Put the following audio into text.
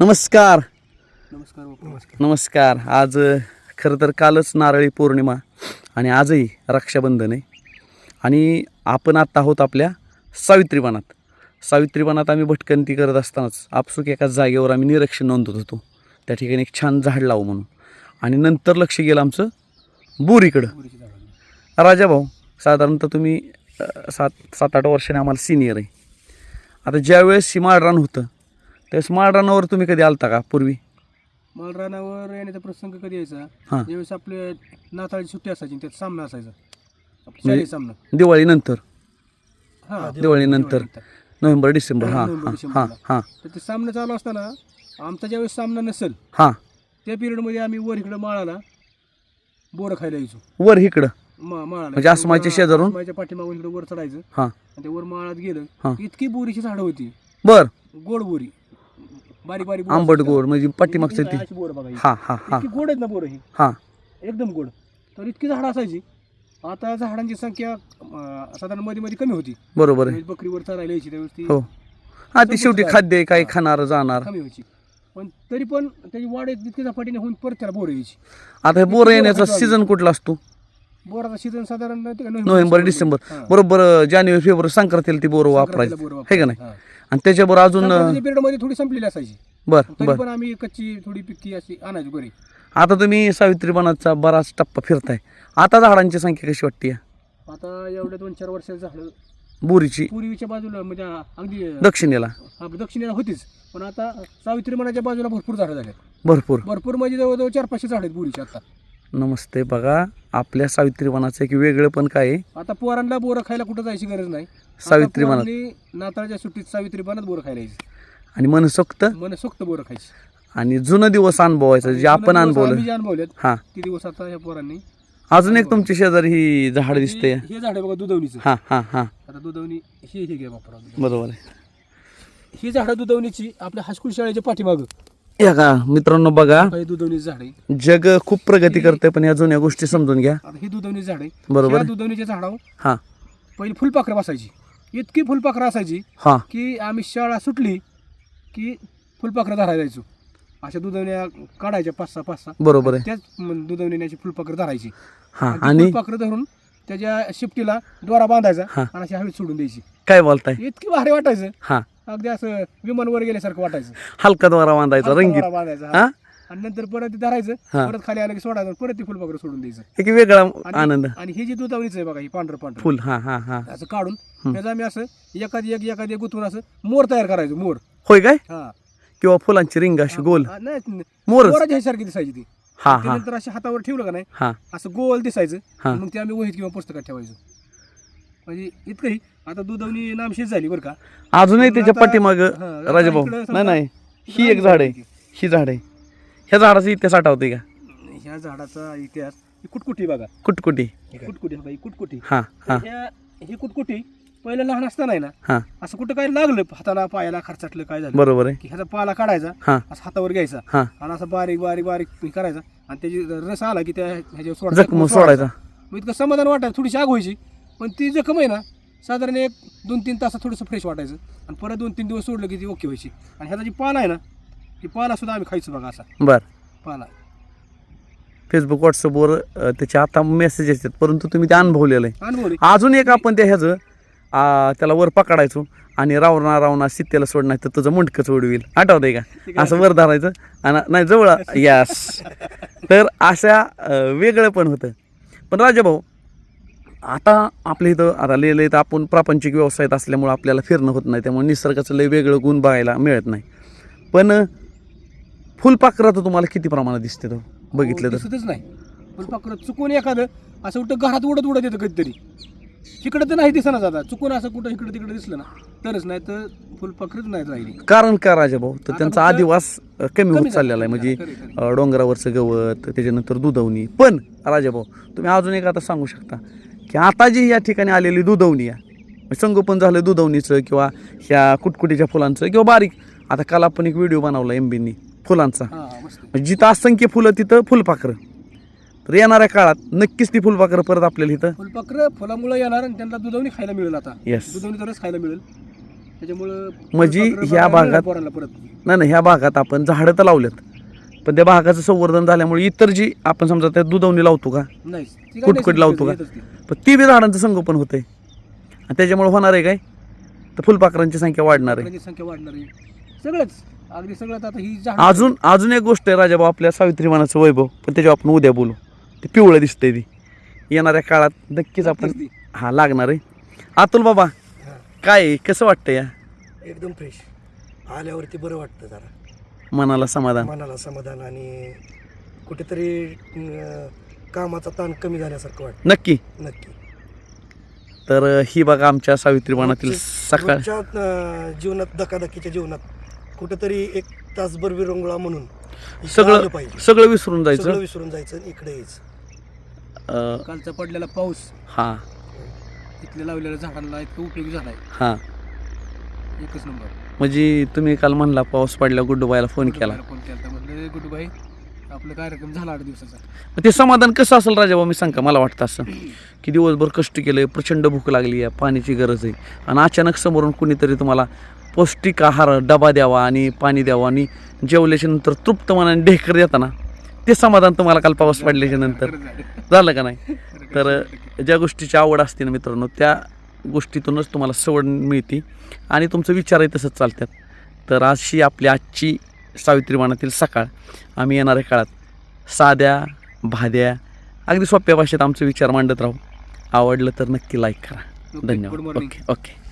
नमस्कार. नमस्कार बापू. नमस्कार. नमस्कार. आज खरं तर कालच नारळी पौर्णिमा आणि आजही रक्षाबंधन आहे. आणि आपण आत्ता आहोत आपल्या सावित्रीवनात सावित्रीवनात आम्ही भटकंती करत असतानाच आपसुक एका जागेवर आम्ही निरीक्षण नोंदवत होतो. त्या ठिकाणी एक छान झाड लावू म्हणून. आणि नंतर लक्ष गेलं आमचं बोरीकडं. राजाभाऊ साधारणतः तुम्ही सात सात आठ वर्षाने आम्हाला सिनियर आहे. आता ज्यावेळेस ही माळरान होतं त्यावेळेस माळरानावर तुम्ही कधी आलता का पूर्वी? मालरानावर येण्याचा प्रसंग कधी यायचा? हां. ज्यावेळेस आपले नाताळची सुट्टी असायची आणि त्यात सामना असायचा. आपला म्हणजे- शालेय सामना. दिवाळीनंतर हा दिवाळीनंतर नोव्हेंबर डिसेंबर हां नोव्हेंबर, हां डिसेंबरला. हां तर ते सामना चालू असताना आमचा ज्यावेळेस सामना नसेल हां. त्या पिरियडमध्ये आम्ही वर इकडं माळाला बोरं खायला यायचो. वर इकडं? मा- माळाला. म्हणजे आसमाच्या शेजारून? आसमाच्या पाठीमागून इकडे वर चढायचं. हां. आणि त्या वर माळात हां. गेलं इतकी बोरीची झाडं होती. बर. गोड बोरी. बारीक बारीक बोरं आंबट असतात. गोड म्हणजे पाठीमागचं ही ती अशी बोरं बघा ही. हां हां हां. इतकी गोड आहेत ना बोरं ही. हां. एकदम गोड. तर इतकी झाडं असायची. आता झाडांची संख्या अं, साधारणमध्ये मध्ये कमी होती. बरोबर आहे. म्हणजे बकरीवर चरायला यायची त्यावेळेस ती हो. हां ती शेवटी खाद्य आहे काही खाणार जाणार. कमी व्हायची. पण तरी पण त्याची वाढ इतकी झपाटीने होऊन परत त्याला बोर यायची. आता हे बोर येण्याचा सीझन कुठला असतो? बोराचा सीझन साधारण नोव्हेंबर डिसेंबर. हां. बरोबर जानेवारी फेब्रुवारी संक्रांतीला ती बोर वापरायची. आहे का नाही? हां. आणि त्याच्याबरोबर अजून period मध्ये थोडी संपलेली असायची. बर तरी बर. पण आम्ही कच्ची थोडी पिक्की अशी आणायचो घरी. आता तुम्ही सावित्री बनाचा बराच टप्पा फिरताय. आता झाडांची संख्या कशी वाटते आता एवढ्या दोन चार वर्षाचं झालं बोरीची. पूर्वीच्या बाजूला म्हणजे अगदी दक्षिणेला. हा, दक्षिणेला होतीच. पण आता सावित्री मनाच्या बाजूला भरपूर झाडं झाले भरपूर. भरपूर म्हणजे जवळजवळ चार पाचशे झाड आहेत बुरीची आता. नमस्ते बघा आपल्या सावित्री वनाचं एक वेगळं पण काय आहे? आता पोरांना बोरं खायला कुठं जायची गरज नाही. आता सावित्री वनात. पोरांनी नाताळच्या सुट्टीत सावित्री बनात बोरं खायला यायची. आणि मनसोक्त? मन सोक्त बोरं खायची. आणि जुनं दिवस अनुभवायचं जे आपण अनुभवलं. आम्ही जे अनुभवलेत हां. ते दिवस आता या पोरांनी अजून एक तुमच्या शेजारी ही झाड दिसते. हे हे झाड आहे बघा दुधवणीचं. हां हां हां. आता दुधवणी हे हे घ्या बापरा बरोबर आहे. ही झाडं दुधवणीची आपल्या हायस्कूल शाळेच्या पाठीमाग. या का मित्रांनो बघा. काही दुधवणीचं झाड आहे. जग खूप प्रगती करते पण या जुन्या गोष्टी समजून घ्या. आता ही दुधवणीचं झाड आहे. बरोबर. या आहे. दुधवणीच्या झाडावर हां. पहिली फुलपाखरं बसायची. इतकी फुलपाखरं असायची हां. की आम्ही शाळा सुटली की फुलपाखरं धरायला जायचो. अशा दुधवण्या काढायच्या पाच सहा पाच सहा बरोबर आहे. त्याच दुधवण्याची फुलपाखरं धरायची. हां आणि फुलपाखरं धरून त्याच्या शिफ्टीला दोरा बांधायचा हा. आणि अशी हवेत सोडून द्यायची. काय बोलताय? इतकी भारी वाटायचं. हां. अगदी असं विमानवर गेल्यासारखं वाटायचं. हलका द्वारा बांधायचा हलका रंगीत. दोरा बांधायचा हा. हां? आणि नंतर परत ते धरायचं हा. परत खाली आलं की सोडायचं परत ती फुलपाखरं सोडून द्यायचं. एक वेगळा आणि- आनंद. आणि हे जे दुधावणीचं आहे बघा ही पांढरं पांढरं. फुल हां हां हां. असं काढून. त्याचं आम्ही असं एखादी एक एखादी एक गुंतवून असं मोर तयार करायचो मोर. होय काय? हा. किंवा फुलांची रिंग अशी गोल. हा, नाही मोरच. मोराच्या सारखी दिसायची ती. हां हां. नंतर अशी हातावर ठेवलं का नाही हां. असं गोल दिसायचं. हा. मग ते आम्ही वहीत किंवा पुस्तकात ठेवायचो. म्हणजे इतकंही. आता दुधवणी नामशेष झाली बरं का. अजूनही त्याच्या पाठीमाग राजाभाऊ. नाही नाही. ही एक झाड आहे. ही झाड आहे. ह्या झाडाचा इतिहास आठवते का? ह्या झाडाचा इतिहास. ही कुटकुटी बघा. कुटकुटी. कुटकुटी बघा ही कुटकुटी. हां हां. ह्या ही कुटकुटी पहिलं लहान असताना आहे ना हां. असं कुठं काय लागलं हाताला पायाला खर्चाटलं काय झालं? बरोबर आहे. की ह्याचा पाला काढायचा हां. असं हातावर घ्यायचा हां. आणि असं बारीक बारीक बारीक हे करायचा आणि त्याची रस आला की त्या ह्याच्यावर सोडायचा. जखम सोडायचा. मग इतकं समाधान वाटायचं थोडीशी आग व्हायची. पण ती जखम आहे ना साधारण एक दोन तीन तासात थोडंसं फ्रेश वाटायचं. आणि परत दोन तीन दिवस सोडलं की ती ओके व्हायची. आणि ह्याचा जी पाला आहे ना ती पाला सुद्धा आम्ही खायचो बघा असा. बर. पाला फेसबुक व्हॉट्सअपवर अ, त्याचे आता मेसेज येतात परंतु तुम्ही ते अनुभवलेलं आहे. अनुभवली अजून एक आपण त्या ह्याचं आ, त्याला वर पकडायचो आणि रावणा रावणा सीतेला सोड नाही तर तुझं मुंडकच उडवील आठवतंय का? असं वर धरायचं आणि नाही जवळ. यस तर अशा अ, वेगळं पण होतं. पण राजाभाऊ आता आपल्या इथं आता लिहिलं इथं आपण प्रापंचिक व्यवसायात असल्यामुळं आपल्याला फिरणं होत नाही. त्यामुळे निसर्गाचं लय वेगळं गुण बघायला मिळत नाही. पण अ, फुलपाखरं तर तुम्हाला किती प्रमाणात दिसते तो? बघितलं तर. दिसतच नाही. फक्त चुकून एखादं असं उलट घरात उडत उडत येतं कधीतरी. इकडं तर नाही दिसणार जाता चुकून असं कुठं इकडं तिकडे दिसलं ना तरच नाही तर फुलपाखरच नाही राहिली. कारण का राजाभाऊ तर आता त्यांचा आदिवास कमी होत चाललेला आहे. म्हणजे डोंगरावरचं गवत त्याच्यानंतर दुधवणी. पण राजाभाऊ तुम्ही अजून एक आता सांगू शकता. की आता जी या ठिकाणी आलेली दुधवणी आहे म्हणजे संगोपन झालं दुधवणीचं किंवा ह्या कुटकुटीच्या फुलांचं किंवा बारीक आता काल आपण एक व्हिडिओ बनवला एम बीनी फुलांचा. म्हणजे जिथं असंख्य फुलं तिथं फुलपाखरं. तर येणाऱ्या काळात नक्कीच ती फुलपाखरं परत आपल्याला इथं फुलपाखरं फुलामुळे येणार आणि त्यांना दुधवणी खायला मिळेल आता. Yes. दुधवणी तरच खायला मिळेल. त्याच्यामुळं म्हणजे ह्या भागात- परत. नाही नाही ह्या भागात आपण झाडं तर लावल्यात पण त्या भागाचं संवर्धन झाल्यामुळे इतर जी आपण समजा त्या दुधवणी लावतो का? नाही ती काय कुटकुट लावतो का? येतच ती. पण ती बी झाडांचं संगोपन होतंय. आणि त्याच्यामुळे होणार आहे काय? तर फुलपाखरांची संख्या वाढणार आहे. संख्या वाढणार आहे. सगळंच. अगदी सगळं आता ही झाड अजून अजून एक गोष्ट आहे राजाभाऊ आपल्या सावित्रीमानाचं वैभव. पण त्याच्यावर आपण उद्या बोलू. ते पिवळं दिसतंय ती येणाऱ्या काळात नक्कीच आपण हा लागणार आहे. अतुल बाबा काय आहे? कसं वाटतं या? एकदम फ्रेश आल्यावरती बरं वाटतं जरा. मनाला समाधान. मनाला समाधान आणि कुठेतरी अं, कामाचा ताण कमी झाल्यासारखं वाटतं. नक्की. नक्की. तर ही बघा आमच्या सावित्रीमानातील रोजची- सकाळ. रोजच्या अं, जीवनात धकाधकीच्या जीवनात कुठेतरी एक तासभर विरंगुळा म्हणून इकडं सगळं पाहिजे. सगळं विसरून सगळं जायचं विसरून जायचं आणि इकडे यायचं. अं, कालचा पडलेला पाऊस. हा. इथल्या लावलेल्या झाडांना इतकं उपयोगी झालाय. हा. एकच नंबर. म्हणजे तुम्ही काल म्हणला पाऊस पडल्या गुड्डूबाईला फोन केला. फोन केला आपला कार्यक्रम झाला आठ दिवसाचा. मग ते समाधान कसं असेल राजाभाऊ मी सांग मला वाटतं असं. की दिवसभर कष्ट केलंय प्रचंड भूक लागली आहे पाण्याची गरज आहे. आणि अचानक समोरून कुणीतरी तुम्हाला पौष्टिक आहार डबा द्यावा आणि पाणी द्यावं आणि जेवल्याच्या नंतर तृप्त मनाने ढेकर देताना ते समाधान तुम्हाला काल पाऊस पडल्याच्या नंतर झालं. का नाही? तर. ज्या गोष्टीची आवड असते ना मित्रांनो त्या गोष्टीतूनच तुम्हाला सवड मिळते. आणि तुमचं विचारही तसंच चालतात. तर अशी आपली आजची सावित्रीमानातील सकाळ. आम्ही येणाऱ्या काळात साध्या भाद्या अगदी सोप्या भाषेत आमचे विचार मांडत राहू. आवडलं तर नक्की लाईक करा. धन्यवाद. Okay okay